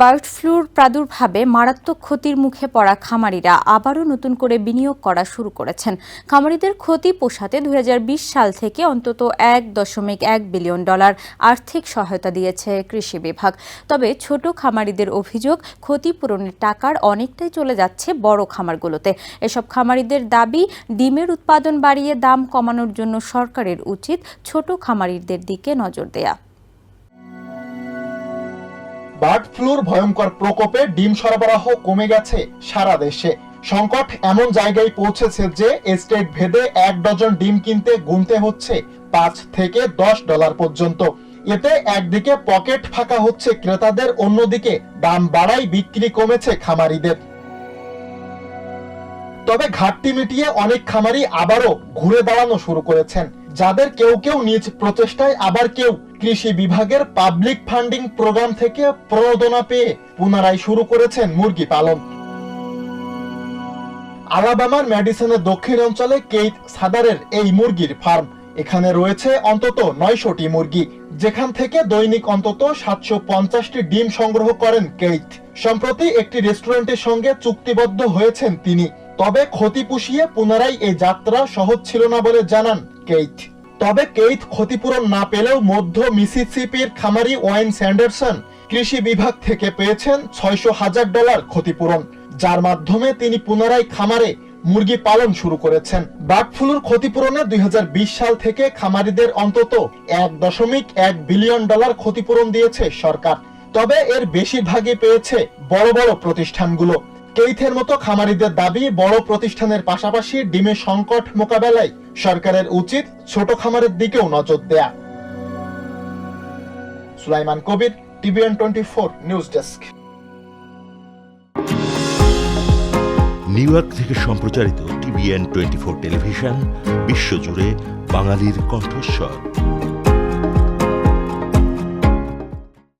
Bird floor প্রাদুর্ভাবে মারাত্মক ক্ষতির মুখে পড়া খামারিরা আবারও নতুন করে বিনিয়োগ করা শুরু করেছেন। খামারিদের ক্ষতি পোষাতে দু হাজার বিশ সাল থেকে অন্তত এক দশমিক এক বিলিয়ন ডলার আর্থিক সহায়তা দিয়েছে কৃষি বিভাগ। তবে ছোট খামারিদের অভিযোগ, ক্ষতিপূরণের টাকার অনেকটাই চলে যাচ্ছে বড় খামারগুলোতে। এসব খামারিদের দাবি, ডিমের উৎপাদন বাড়িয়ে দাম কমানোর জন্য সরকারের উচিত ছোট খামারিদের দিকে নজর দেয়া। বার্ড ফ্লুর ভয়ঙ্কর প্রকোপে ডিম সরবরাহ কমে গেছে সারা দেশে। সংকট এমন জায়গায় পৌঁছেছে যে এস্টেট ভেদে এক ডজন ডিম কিনতে গুনতে হচ্ছে পাঁচ থেকে দশ ডলার পর্যন্ত। এতে একদিকে পকেট ফাঁকা হচ্ছে ক্রেতাদের, অন্যদিকে দাম বাড়াই বিক্রি কমেছে খামারিদের। তবে ঘাটতি মিটিয়ে অনেক খামারি আবারও ঘুরে দাঁড়ানো শুরু করেছেন। যাদের কেউ কেউ নিজ প্রচেষ্টায় আবার কেউ কৃষি বিভাগের পাবলিক ফান্ডিং প্রোগ্রাম থেকে প্রণোদনা পেয়ে পুনরায় শুরু করেছেন মুরগি পালন। আলাবামার ম্যাডিসনের দক্ষিণ অঞ্চলে কেইট সাদারের এই মুরগির ফার্ম। এখানে রয়েছে অন্তত নয়শটি মুরগি, যেখান থেকে দৈনিক অন্তত সাতশো পঞ্চাশটি ডিম সংগ্রহ করেন কেইট সম্প্রতি একটি রেস্টুরেন্টের সঙ্গে চুক্তিবদ্ধ হয়েছেন তিনি, তবে ক্ষতি পুষিয়ে পুনরায় এই যাত্রা সহজ ছিল না বলে জানান কেইট তবে কেইট ক্ষতিপূরণ না পেলেও মধ্য মিসিসিপির খামারি ওয়াইন স্যান্ডারসন কৃষি বিভাগ থেকে পেয়েছেন ছয়শো হাজার ডলার ক্ষতিপূরণ, যার মাধ্যমে তিনি পুনরায় খামারে মুরগি পালন শুরু করেছেন। বার্ড ফ্লুর ক্ষতিপূরণে দুই হাজার বিশ সাল থেকে খামারিদের অন্তত এক দশমিক এক বিলিয়ন ডলার ক্ষতিপূরণ দিয়েছে সরকার। তবে এর বেশিরভাগই পেয়েছে বড় বড় প্রতিষ্ঠানগুলো। কেইথের মতো খামারিদের দাবি, বড় প্রতিষ্ঠানের পাশাপাশি ডিমের সংকট মোকাবেলায় সরকারের উচিত ছোট খামারের দিকেও নজর দেয়া। Sulaiman Kabir, TVN twenty four news desk. New York থেকে সম্প্রচারিত টিভিএন টোয়েন্টি ফোর টেলিভিশন, বিশ্বজুড়ে বাঙালির কণ্ঠস্বর।